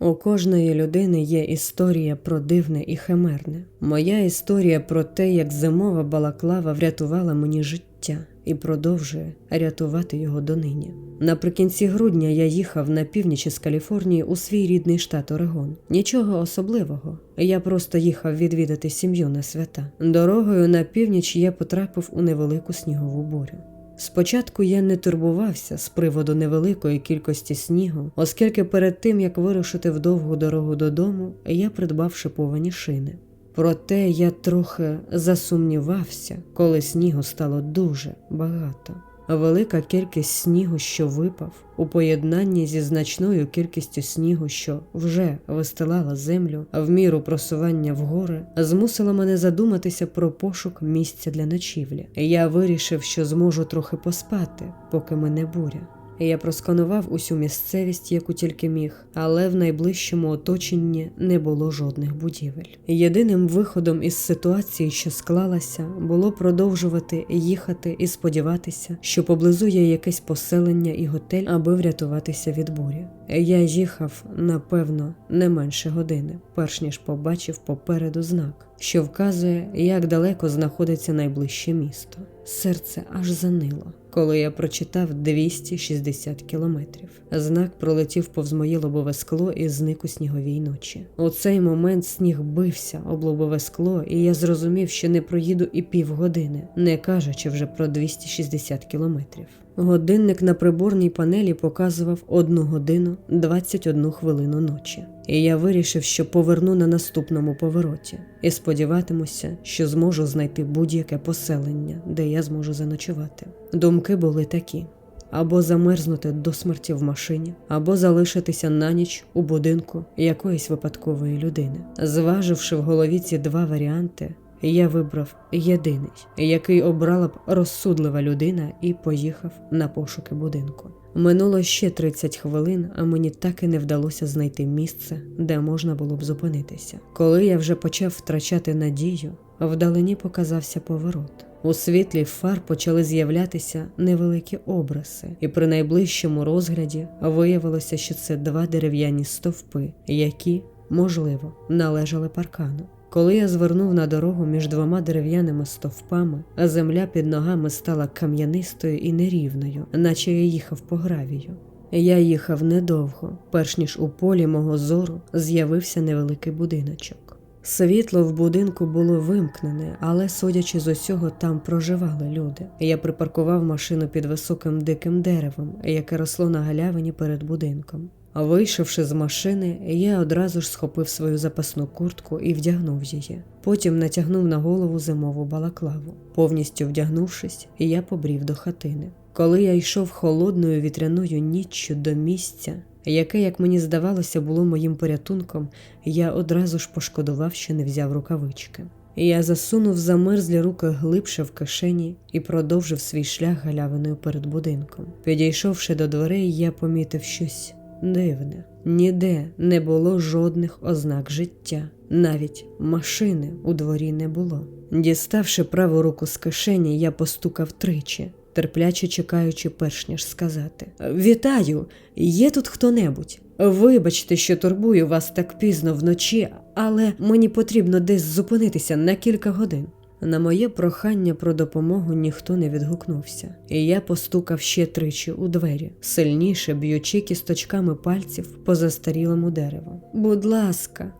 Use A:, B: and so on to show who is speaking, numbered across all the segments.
A: У кожної людини є історія про дивне і химерне. Моя історія про те, як зимова балаклава врятувала мені життя і продовжує рятувати його донині. Наприкінці грудня я їхав на північ із Каліфорнії у свій рідний штат Орегон. Нічого особливого. Я просто їхав відвідати сім'ю на свята. Дорогою на північ я потрапив у невелику снігову бурю. Спочатку я не турбувався з приводу невеликої кількості снігу, оскільки перед тим як вирушити в довгу дорогу додому, я придбав шиповані шини. Проте я трохи засумнівався, коли снігу стало дуже багато. Велика кількість снігу, що випав, у поєднанні зі значною кількістю снігу, що вже вистилала землю, в міру просування в гори, змусила мене задуматися про пошук місця для ночівлі. Я вирішив, що зможу трохи поспати, поки мене буря. Я просканував усю місцевість, яку тільки міг, але в найближчому оточенні не було жодних будівель. Єдиним виходом із ситуації, що склалася, було продовжувати їхати і сподіватися, що поблизу є якесь поселення і готель, аби врятуватися від бурі. Я їхав, напевно, не менше години, перш ніж побачив попереду знак, що вказує, як далеко знаходиться найближче місто. Серце аж занило коли я прочитав 260 кілометрів. Знак пролетів повз моє лобове скло і зник у сніговій ночі. У цей момент сніг бився об лобове скло, і я зрозумів, що не проїду і півгодини, не кажучи вже про 260 кілометрів. Годинник на приборній панелі показував 1 годину 21 хвилину ночі, і я вирішив, що поверну на наступному повороті і сподіватимуся, що зможу знайти будь-яке поселення, де я зможу заночувати. Думки були такі: або замерзнути до смерті в машині, або залишитися на ніч у будинку якоїсь випадкової людини. Зваживши в голові ці два варіанти, я вибрав єдиний, який обрала б розсудлива людина, і поїхав на пошуки будинку. Минуло ще 30 хвилин, а мені так і не вдалося знайти місце, де можна було б зупинитися. Коли я вже почав втрачати надію, вдалині показався поворот. У світлі фар почали з'являтися невеликі образи, і при найближчому розгляді виявилося, що це два дерев'яні стовпи, які, можливо, належали паркану. Коли я звернув на дорогу між двома дерев'яними стовпами, земля під ногами стала кам'янистою і нерівною, наче я їхав по гравію. Я їхав недовго, перш ніж у полі мого зору з'явився невеликий будиночок. Світло в будинку було вимкнене, але, судячи з усього, там проживали люди. Я припаркував машину під високим диким деревом, яке росло на галявині перед будинком. Вийшовши з машини, я одразу ж схопив свою запасну куртку і вдягнув її. Потім натягнув на голову зимову балаклаву. Повністю вдягнувшись, я побрів до хатини. Коли я йшов холодною вітряною ніччю до місця, яке, як мені здавалося, було моїм порятунком, я одразу ж пошкодував, що не взяв рукавички. Я засунув замерзлі руки глибше в кишені і продовжив свій шлях галявиною перед будинком. Підійшовши до дверей, я помітив щось Дивне, ніде не було жодних ознак життя, навіть машини у дворі не було. Діставши праву руку з кишені, я постукав тричі, терпляче чекаючи, перш ніж сказати: Вітаю! Є тут хто-небудь? Вибачте, що турбую вас так пізно вночі, але мені потрібно десь зупинитися на кілька годин. На моє прохання про допомогу ніхто не відгукнувся, і я постукав ще тричі у двері, сильніше б'ючи кісточками пальців по застарілому дереву. Будь ласка,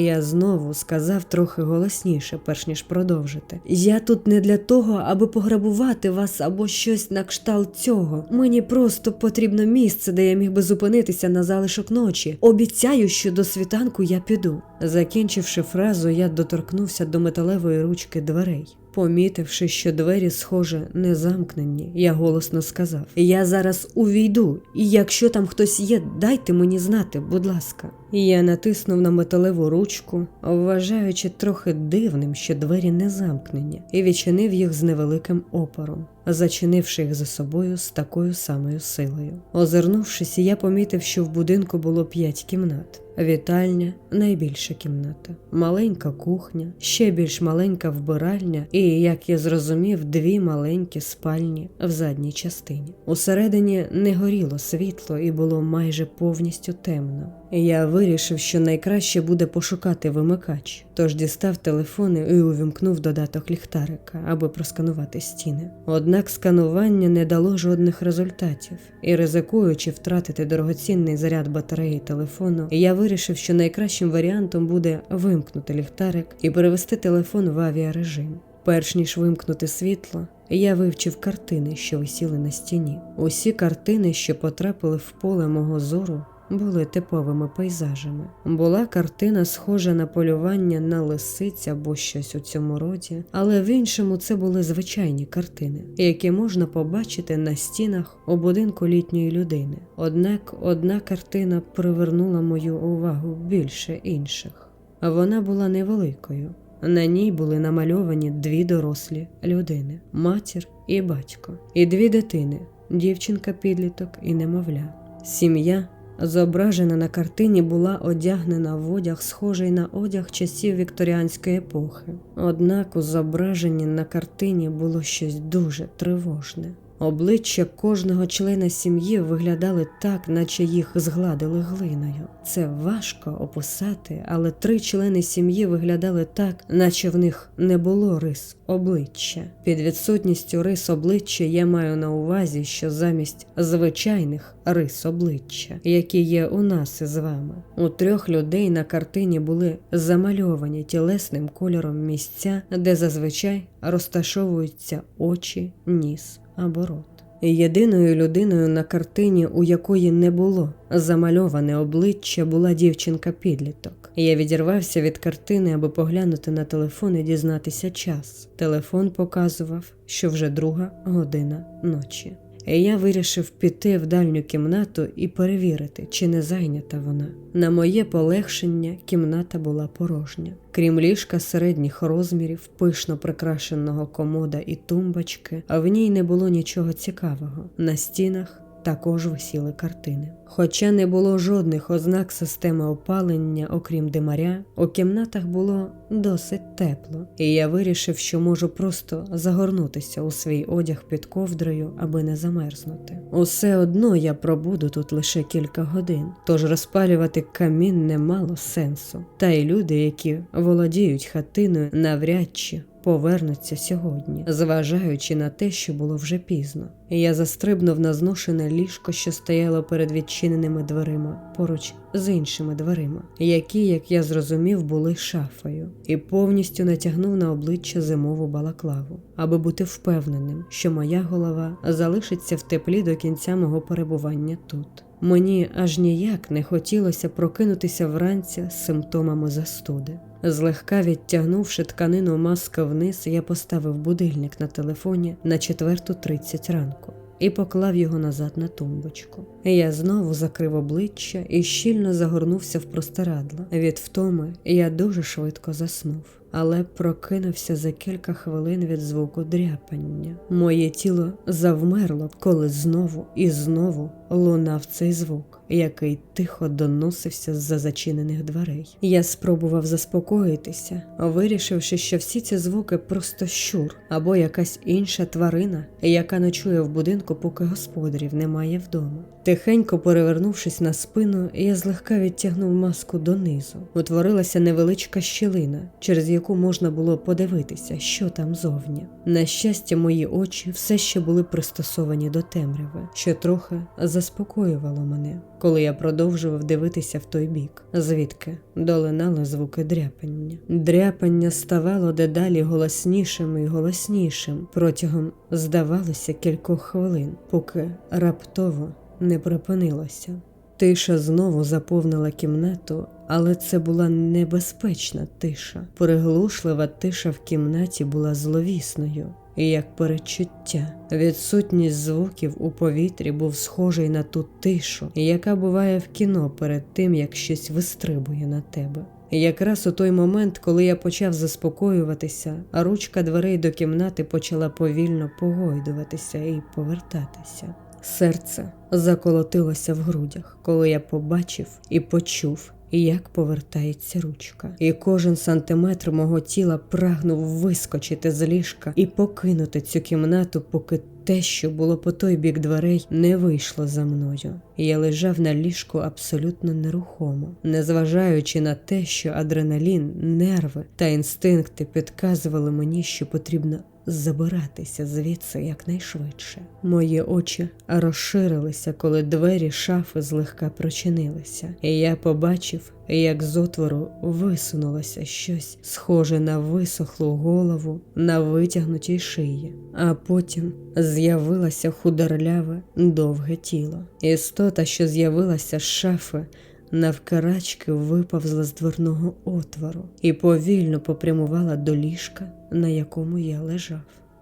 A: я знову сказав трохи голосніше, перш ніж продовжити. Я тут не для того, аби пограбувати вас або щось на кшталт цього. Мені просто потрібно місце, де я міг би зупинитися на залишок ночі. Обіцяю, що до світанку я піду. Закінчивши фразу, я доторкнувся до металевої ручки дверей. Помітивши, що двері, схоже, не замкнені, я голосно сказав: Я зараз увійду, і якщо там хтось є, дайте мені знати, будь ласка. Я натиснув на металеву ручку, вважаючи трохи дивним, що двері не замкнені, і відчинив їх з невеликим опором, зачинивши їх за собою з такою самою силою. Озирнувшись, я помітив, що в будинку було п'ять кімнат. Вітальня найбільша кімната, маленька кухня, ще більш маленька вбиральня, і, як я зрозумів, дві маленькі спальні в задній частині. Усередині не горіло світло і було майже повністю темно. Я вирішив, що найкраще буде пошукати вимикач, тож дістав телефон і увімкнув додаток ліхтарика, аби просканувати стіни. Однак сканування не дало жодних результатів, і ризикуючи втратити дорогоцінний заряд батареї телефону, я вирішив, що найкращим варіантом буде вимкнути ліхтарик і перевести телефон в авіарежим. Перш ніж вимкнути світло, я вивчив картини, що висіли на стіні. Усі картини, що потрапили в поле мого зору, були типовими пейзажами. Була картина, схожа на полювання на лисиць або щось у цьому роді, але в іншому це були звичайні картини, які можна побачити на стінах у будинку літньої людини. Однак одна картина привернула мою увагу більше інших. Вона була невеликою. На ній були намальовані дві дорослі людини матір і батько, і дві дитини дівчинка-підліток і немовля. Сім'я, зображена на картині, була одягнена в одяг, схожий на одяг часів вікторіанської епохи. Однак у зображенні на картині було щось дуже тривожне. Обличчя кожного члена сім'ї виглядали так, наче їх згладили глиною. Це важко описати, але три члени сім'ї виглядали так, наче в них не було рис обличчя. Під відсутністю рис обличчя я маю на увазі, що замість звичайних рис обличчя, які є у нас із вами, у трьох людей на картині були замальовані тілесним кольором місця, де зазвичай розташовуються очі, ніс або рот. Єдиною людиною на картині, у якої не було замальоване обличчя, була дівчинка-підліток. Я відірвався від картини, аби поглянути на телефон і дізнатися час. Телефон показував, що вже друга година ночі. Я вирішив піти в дальню кімнату і перевірити, чи не зайнята вона. На моє полегшення кімната була порожня. Крім ліжка середніх розмірів, пишно прикрашеного комода і тумбочки, а в ній не було нічого цікавого. На стінах також висіли картини. Хоча не було жодних ознак системи опалення, окрім димаря, у кімнатах було досить тепло, і я вирішив, що можу просто загорнутися у свій одяг під ковдрою, аби не замерзнути. Усе одно я пробуду тут лише кілька годин, тож розпалювати камін не мало сенсу. Та й люди, які володіють хатиною, навряд чи повернуться сьогодні, зважаючи на те, що було вже пізно. Я застрибнув на зношене ліжко, що стояло перед відчиненими дверима, поруч з іншими дверима, які, як я зрозумів, були шафою, і повністю натягнув на обличчя зимову балаклаву, аби бути впевненим, що моя голова залишиться в теплі до кінця мого перебування тут. Мені аж ніяк не хотілося прокинутися вранці з симптомами застуди. Злегка відтягнувши тканину маска вниз, я поставив будильник на телефоні на 4.30 ранку і поклав його назад на тумбочку. Я знову закрив обличчя і щільно загорнувся в простирадло. Від втоми я дуже швидко заснув, але прокинувся за кілька хвилин від звуку дряпання. Моє тіло завмерло, коли знову і знову лунав цей звук, який тихо доносився з-за зачинених дверей. Я спробував заспокоїтися, вирішивши, що всі ці звуки просто щур або якась інша тварина, яка ночує в будинку, поки господарів немає вдома. Тихенько перевернувшись на спину, я злегка відтягнув маску донизу. Утворилася невеличка щілина, через яку можна було подивитися, що там зовні. На щастя, мої очі все ще були пристосовані до темряви, що трохи заспокоювало мене, коли я продовжував дивитися в той бік, звідки долинали звуки дряпання. Дряпання ставало дедалі голоснішим і голоснішим протягом, здавалося, кількох хвилин, поки раптово не припинилося. Тиша знову заповнила кімнату, але це була небезпечна тиша. Приглушлива тиша в кімнаті була зловісною, як передчуття. Відсутність звуків у повітрі був схожий на ту тишу, яка буває в кіно перед тим, як щось вистрибує на тебе. Якраз у той момент, коли я почав заспокоюватися, ручка дверей до кімнати почала повільно погойдуватися і повертатися. Серце заколотилося в грудях, коли я побачив і почув, як повертається ручка, і кожен сантиметр мого тіла прагнув вискочити з ліжка і покинути цю кімнату, поки те, що було по той бік дверей, не вийшло за мною. Я лежав на ліжку абсолютно нерухомо, незважаючи на те, що адреналін, нерви та інстинкти підказували мені, що потрібно забиратися звідси якнайшвидше. Мої очі розширилися, коли двері шафи злегка прочинилися, і я побачив, як з отвору висунулося щось схоже на висохлу голову на витягнутій шиї, а потім з'явилося худорляве довге тіло. Істота, що з'явилася з шафи, навкарачки виповзла з дверного отвору і повільно попрямувала до ліжка, на якому я лежав.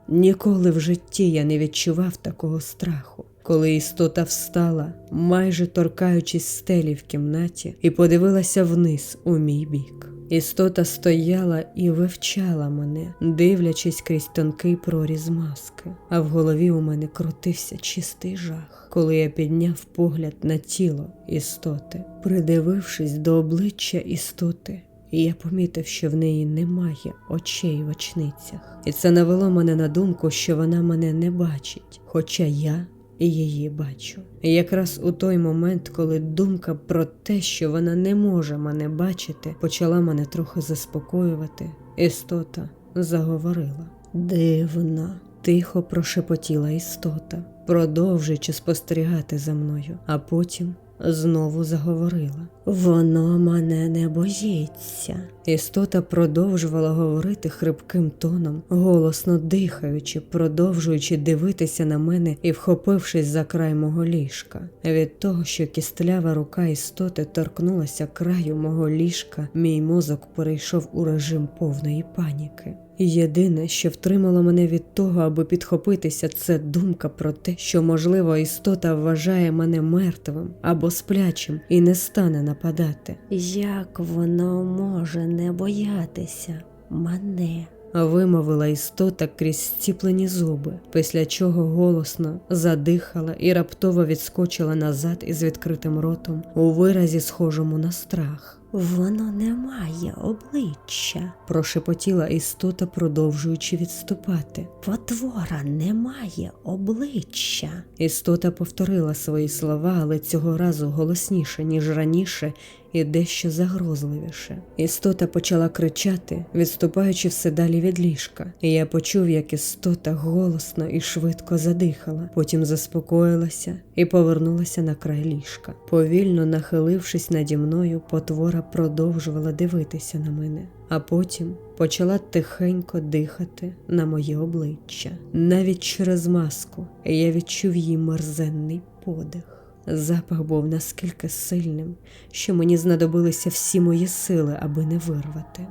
A: Ніколи в житті я не відчував такого страху, коли істота встала, майже торкаючись стелі в кімнаті, і подивилася вниз у мій бік. Істота стояла і вивчала мене, дивлячись крізь тонкий проріз маски, а в голові у мене крутився чистий жах, коли я підняв погляд на тіло істоти, придивившись до обличчя істоти. Я помітив, що в неї немає очей в очницях, і це навело мене на думку, що вона мене не бачить, хоча я її бачу. Якраз у той момент, коли думка про те, що вона не може мене бачити, почала мене трохи заспокоювати, істота заговорила. Дивна, тихо прошепотіла істота, продовжуючи спостерігати за мною, а потім. Знову заговорила. Воно мене не боїться. Істота продовжувала говорити хрипким тоном, голосно дихаючи, продовжуючи дивитися на мене і вхопившись за край мого ліжка. Від того, що кістлява рука істоти торкнулася краю мого ліжка, мій мозок перейшов у режим повної паніки. Єдине, що втримало мене від того, аби підхопитися, це думка про те, що, можливо, істота вважає мене мертвим або сплячим і не стане нападати.
B: Як воно може не боятися мене?
A: Вимовила істота крізь стіплені зуби, після чого голосно задихала і раптово відскочила назад із відкритим ротом у виразі, схожому на страх.
B: Воно не має обличчя.
A: Прошепотіла істота, продовжуючи відступати.
B: Потвора не має обличчя.
A: Істота повторила свої слова, але цього разу голосніше, ніж раніше, і дещо загрозливіше. Істота почала кричати, відступаючи все далі від ліжка, і я почув, як істота голосно і швидко задихала, потім заспокоїлася і повернулася на край ліжка. Повільно нахилившись наді мною, потвора продовжувала дивитися на мене, а потім почала тихенько дихати на моє обличчя. Навіть через маску я відчув її мерзенний подих. Запах був наскільки сильним, що мені знадобилися всі мої сили, аби не вирвати.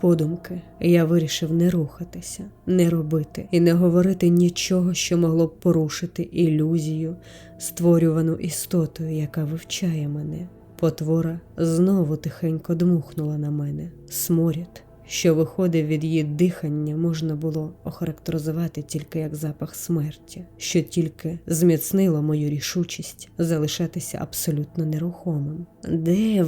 A: Подумки я вирішив не рухатися, не робити і не говорити нічого, що могло б порушити ілюзію, створювану істотою, яка вивчає мене. Потвора знову тихенько дмухнула на мене. Сморід, що виходив від її дихання, можна було охарактеризувати тільки як запах смерті, що тільки зміцнило мою рішучість залишатися абсолютно нерухомим. Де?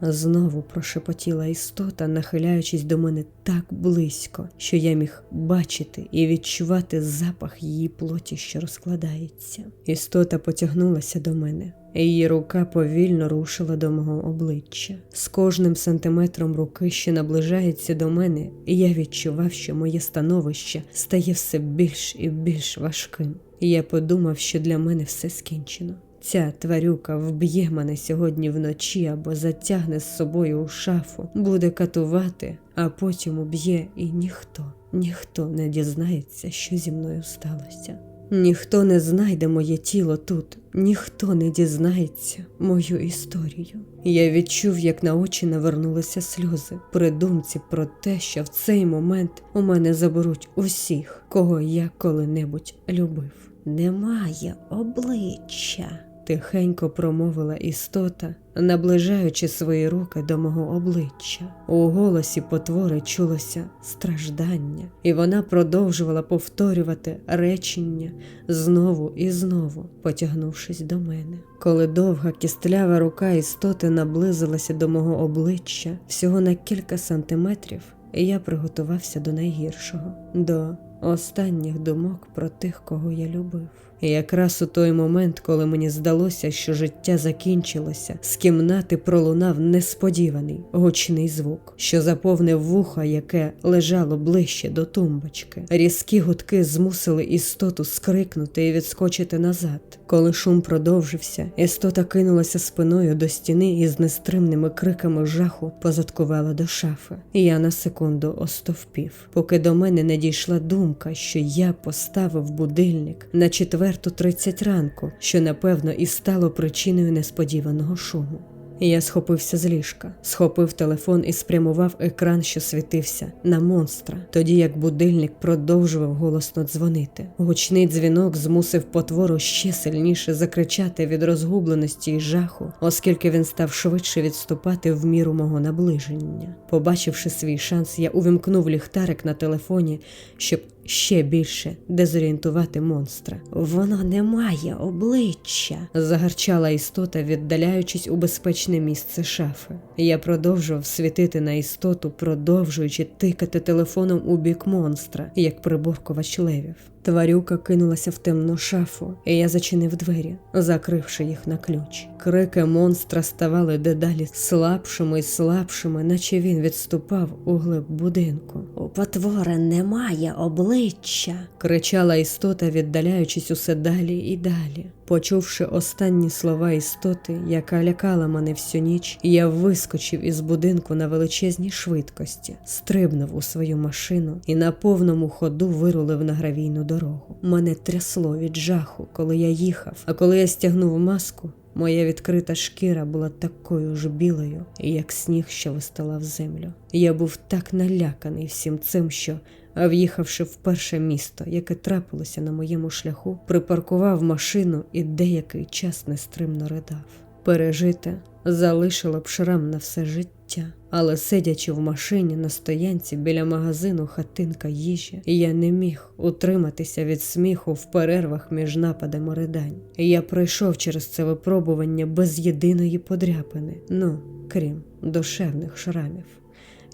A: Знову прошепотіла істота, нахиляючись до мене так близько, що я міг бачити і відчувати запах її плоті, що розкладається. Істота потягнулася до мене. Її рука повільно рушила до мого обличчя. З кожним сантиметром руки, що наближається до мене, я відчував, що моє становище стає все більш і більш важким. Я подумав, що для мене все скінчено. Ця тварюка вб'є мене сьогодні вночі або затягне з собою у шафу, буде катувати, а потім уб'є, і ніхто, ніхто не дізнається, що зі мною сталося. Ніхто не знайде моє тіло тут, ніхто не дізнається мою історію. Я відчув, як на очі навернулися сльози при думці про те, що в цей момент у мене заберуть усіх, кого я коли-небудь любив.
B: Немає обличчя.
A: Тихенько промовила істота, наближаючи свої руки до мого обличчя. У голосі потвори чулося страждання, і вона продовжувала повторювати речення знову і знову, потягнувшись до мене. Коли довга кістлява рука істоти наблизилася до мого обличчя всього на кілька сантиметрів, я приготувався до найгіршого, до останніх думок про тих, кого я любив. І якраз у той момент, коли мені здалося, що життя закінчилося, з кімнати пролунав несподіваний гучний звук, що заповнив вуха, яке лежало ближче до тумбочки. Різкі гудки змусили істоту скрикнути і відскочити назад. Коли шум продовжився, істота кинулася спиною до стіни і з нестримними криками жаху позадкувала до шафи. Я на секунду остовпів, поки до мене не дійшла думка, що я поставив будильник на четвер. 4.30 ранку, що напевно і стало причиною несподіваного шуму. Я схопився з ліжка, схопив телефон і спрямував екран, що світився, на монстра, тоді як будильник продовжував голосно дзвонити. Гучний дзвінок змусив потвору ще сильніше закричати від розгубленості і жаху, оскільки він став швидше відступати в міру мого наближення. Побачивши свій шанс, я увімкнув ліхтарик на телефоні, щоб ще більше дезорієнтувати монстра.
B: Воно не має обличчя.
A: Загарчала істота, віддаляючись у безпечне місце шафи. Я продовжував світити на істоту, продовжуючи тикати телефоном у бік монстра, як приборкувач левів. Тварюка кинулася в темну шафу, і я зачинив двері, закривши їх на ключ. Крики монстра ставали дедалі слабшими і слабшими, наче він відступав у глиб будинку.
B: Потвори немає обличчя.
A: кричала істота, віддаляючись усе далі і далі. Почувши останні слова істоти, яка лякала мене всю ніч, я вискочив із будинку на величезній швидкості, стрибнув у свою машину і на повному ходу вирулив на гравійну дорогу. Мене трясло від жаху, коли я їхав, а коли я стягнув маску. Моя відкрита шкіра була такою ж білою, як сніг, що вистилав землю. Я був так наляканий всім цим, що, в'їхавши в перше місто, яке трапилося на моєму шляху, припаркував машину і деякий час нестримно ридав. Пережите залишило б шрам на все життя, але сидячи в машині на стоянці біля магазину хатинка їжі, я не міг утриматися від сміху в перервах між нападами ридань. Я пройшов через це випробування без єдиної подряпини, ну крім душевних шрамів.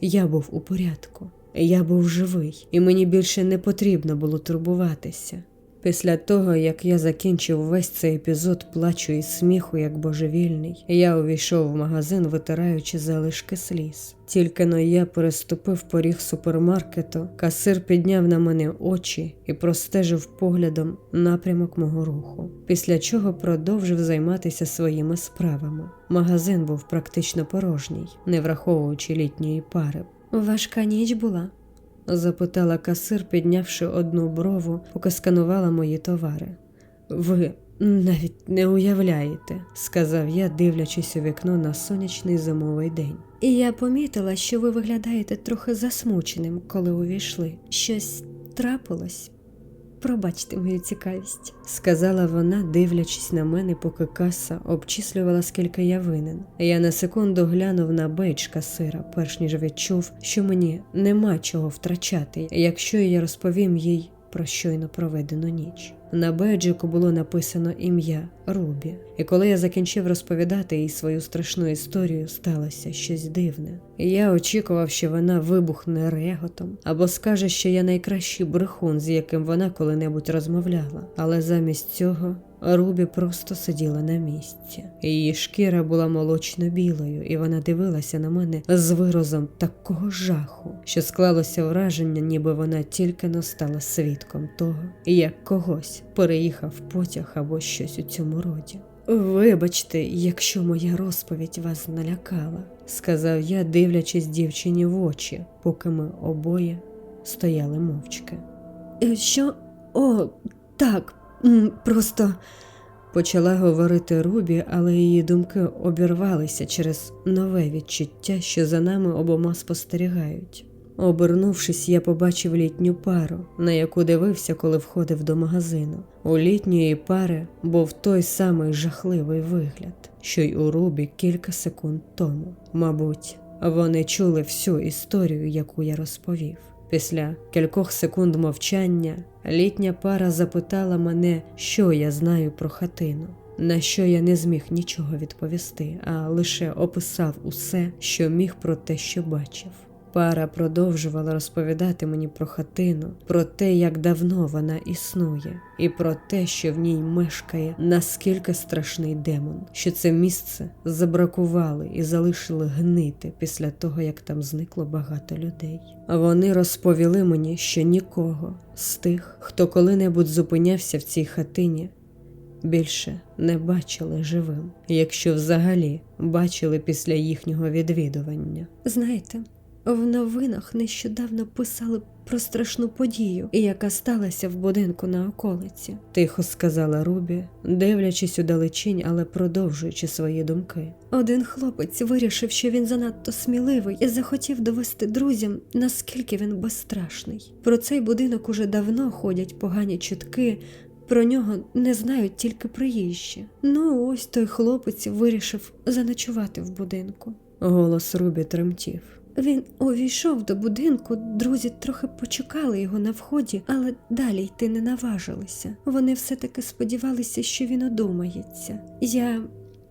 A: Я був у порядку, я був живий, і мені більше не потрібно було турбуватися. Після того, як я закінчив весь цей епізод плачу і сміху, як божевільний, я увійшов в магазин, витираючи залишки сліз. Тільки но я переступив поріг супермаркету, касир підняв на мене очі і простежив поглядом напрямок мого руху, після чого продовжив займатися своїми справами. Магазин був практично порожній, не враховуючи літньої пари. Важка ніч була запитала касир, піднявши одну брову, поки сканувала мої товари. Ви навіть не уявляєте, сказав я, дивлячись у вікно на сонячний зимовий день. І я помітила, що ви виглядаєте трохи засмученим, коли увійшли. Щось трапилось. Пробачте мою цікавість, сказала вона, дивлячись на мене, поки каса обчислювала, скільки я винен. Я на секунду глянув на бейдж касира, перш ніж відчув, що мені нема чого втрачати, якщо я розповім їй про щойно проведену ніч. На беджику було написано ім'я Рубі, і коли я закінчив розповідати їй свою страшну історію, сталося щось дивне. Я очікував, що вона вибухне реготом або скаже, що я найкращий брехун, з яким вона коли-небудь розмовляла. Але замість цього Рубі просто сиділа на місці. Її шкіра була молочно-білою, і вона дивилася на мене з виразом такого жаху, що склалося враження, ніби вона тільки но стала свідком того, як когось переїхав потяг або щось у цьому роді. Вибачте, якщо моя розповідь вас налякала, сказав я, дивлячись дівчині в очі, поки ми обоє стояли мовчки. «Е, Що? О, так, просто. Почала говорити Рубі, але її думки обірвалися через нове відчуття, що за нами обома спостерігають. Обернувшись, я побачив літню пару, на яку дивився, коли входив до магазину. У літньої пари був той самий жахливий вигляд, що й у Рубі кілька секунд тому. Мабуть, вони чули всю історію, яку я розповів. Після кількох секунд мовчання літня пара запитала мене, що я знаю про хатину, на що я не зміг нічого відповісти, а лише описав усе, що міг про те, що бачив. Пара продовжувала розповідати мені про хатину, про те, як давно вона існує, і про те, що в ній мешкає наскільки страшний демон, що це місце забракували і залишили гнити після того, як там зникло багато людей. Вони розповіли мені, що нікого з тих, хто коли-небудь зупинявся в цій хатині, більше не бачили живим, якщо взагалі бачили після їхнього відвідування.
B: Знаєте, в новинах нещодавно писали про страшну подію, яка сталася в будинку на околиці.
A: Тихо сказала Рубі, дивлячись у далечінь, але продовжуючи свої думки.
B: Один хлопець вирішив, що він занадто сміливий і захотів довести друзям, наскільки він безстрашний. Про цей будинок уже давно ходять погані чутки. Про нього не знають тільки приїжджі. Ну, ось той хлопець вирішив заночувати в будинку.
A: Голос Рубі тремтів.
B: Він увійшов до будинку, друзі трохи почекали його на вході, але далі йти не наважилися. Вони все-таки сподівалися, що він одумається. Я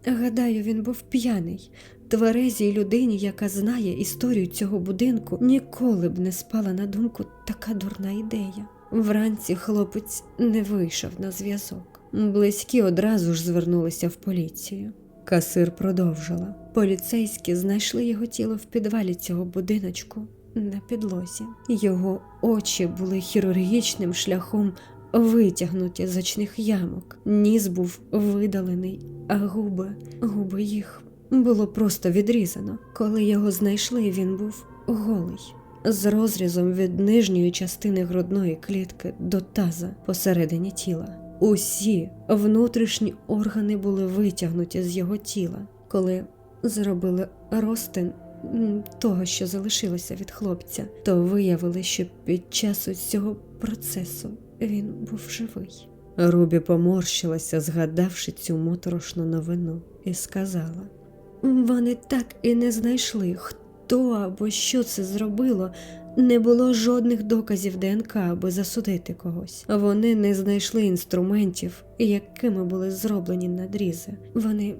B: гадаю, він був п'яний. Тверезій людині, яка знає історію цього будинку, ніколи б не спала на думку така дурна ідея. Вранці хлопець не вийшов на зв'язок. Близькі одразу ж звернулися в поліцію.
A: Касир продовжила.
B: Поліцейські знайшли його тіло в підвалі цього будиночку на підлозі. Його очі були хірургічним шляхом витягнуті з очних ямок. Ніс був видалений, а губи, губи їх було просто відрізано. Коли його знайшли, він був голий. З розрізом від нижньої частини грудної клітки до таза посередині тіла. Усі внутрішні органи були витягнуті з його тіла, коли зробили розтин того, що залишилося від хлопця, то виявили, що під час цього процесу він був живий.
A: Рубі поморщилася, згадавши цю моторошну новину, і сказала:
B: Вони так і не знайшли, хто або що це зробило. Не було жодних доказів ДНК, аби засудити когось. Вони не знайшли інструментів, якими були зроблені надрізи. Вони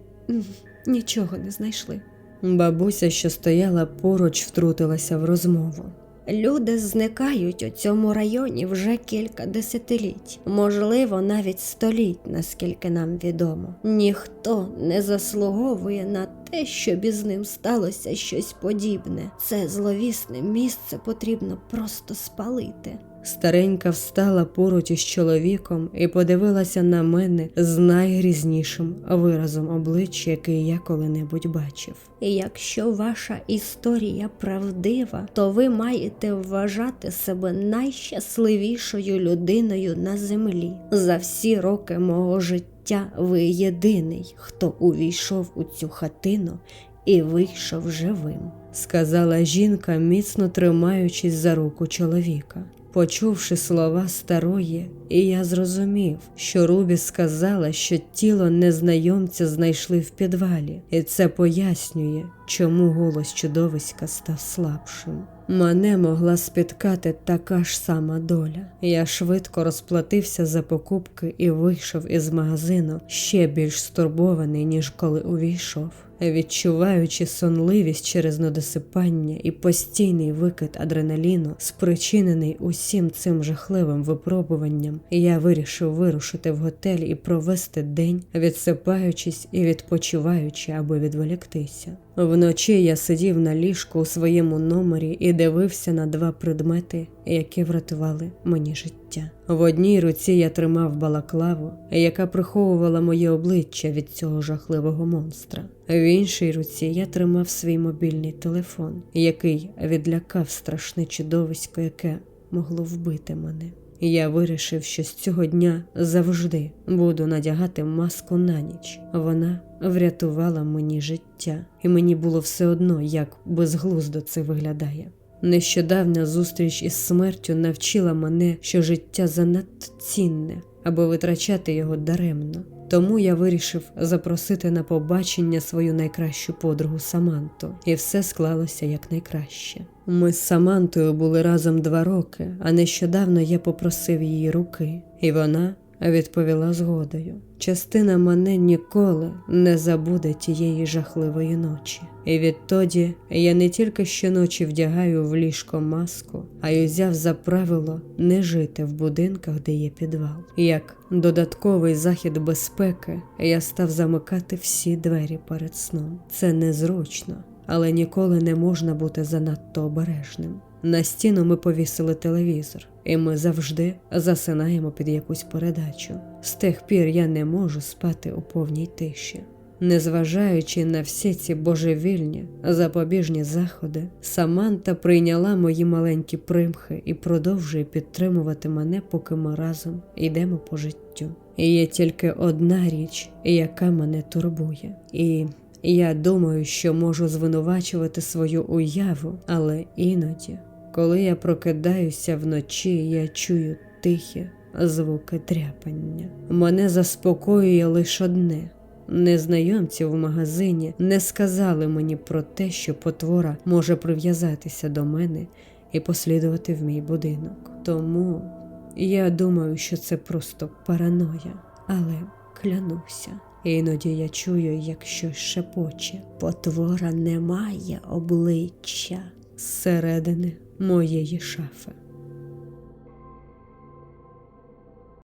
B: нічого не знайшли.
A: бабуся, що стояла поруч, втрутилася в розмову.
B: Люди зникають у цьому районі вже кілька десятиліть, можливо, навіть століть, наскільки нам відомо. Ніхто не заслуговує на те, щоб із ним сталося щось подібне. Це зловісне місце потрібно просто спалити.
A: Старенька встала поруч із чоловіком і подивилася на мене з найгрізнішим виразом обличчя, який я коли-небудь бачив.
B: Якщо ваша історія правдива, то ви маєте вважати себе найщасливішою людиною на землі. За всі роки мого життя ви єдиний, хто увійшов у цю хатину і вийшов живим.
A: сказала жінка, міцно тримаючись за руку чоловіка. Почувши слова старої, і я зрозумів, що Рубі сказала, що тіло незнайомця знайшли в підвалі, і це пояснює, чому голос чудовиська став слабшим. Мене могла спіткати така ж сама доля. Я швидко розплатився за покупки і вийшов із магазину ще більш стурбований, ніж коли увійшов. Відчуваючи сонливість через недосипання і постійний викид адреналіну, спричинений усім цим жахливим випробуванням, я вирішив вирушити в готель і провести день, відсипаючись і відпочиваючи, аби відволіктися. Вночі я сидів на ліжку у своєму номері і дивився на два предмети, які врятували мені життя. В одній руці я тримав балаклаву, яка приховувала моє обличчя від цього жахливого монстра. В іншій руці я тримав свій мобільний телефон, який відлякав страшне чудовисько, яке могло вбити мене. Я вирішив, що з цього дня завжди буду надягати маску на ніч. Вона врятувала мені життя, і мені було все одно, як безглуздо це виглядає. Нещодавня зустріч із смертю навчила мене, що життя занадто цінне, аби витрачати його даремно. Тому я вирішив запросити на побачення свою найкращу подругу Саманту, і все склалося якнайкраще. Ми з Самантою були разом два роки, а нещодавно я попросив її руки, і вона відповіла згодою. Частина мене ніколи не забуде тієї жахливої ночі. І відтоді я не тільки щоночі вдягаю в ліжко маску, а й узяв за правило не жити в будинках, де є підвал. Як додатковий захід безпеки, я став замикати всі двері перед сном. Це незручно, але ніколи не можна бути занадто обережним. На стіну ми повісили телевізор, і ми завжди засинаємо під якусь передачу. З тих пір я не можу спати у повній тиші. Незважаючи на всі ці божевільні запобіжні заходи, Саманта прийняла мої маленькі примхи і продовжує підтримувати мене, поки ми разом йдемо по життю. Є тільки одна річ, яка мене турбує, і я думаю, що можу звинувачувати свою уяву, але іноді, коли я прокидаюся вночі, я чую тихі звуки дряпання. Мене заспокоює лише одне. Незнайомці в магазині не сказали мені про те, що потвора може прив'язатися до мене і послідувати в мій будинок. Тому я думаю, що це просто параноя, але клянуся. Іноді я чую, як щось шепоче. Потвора не має обличчя зсередини моєї шафи.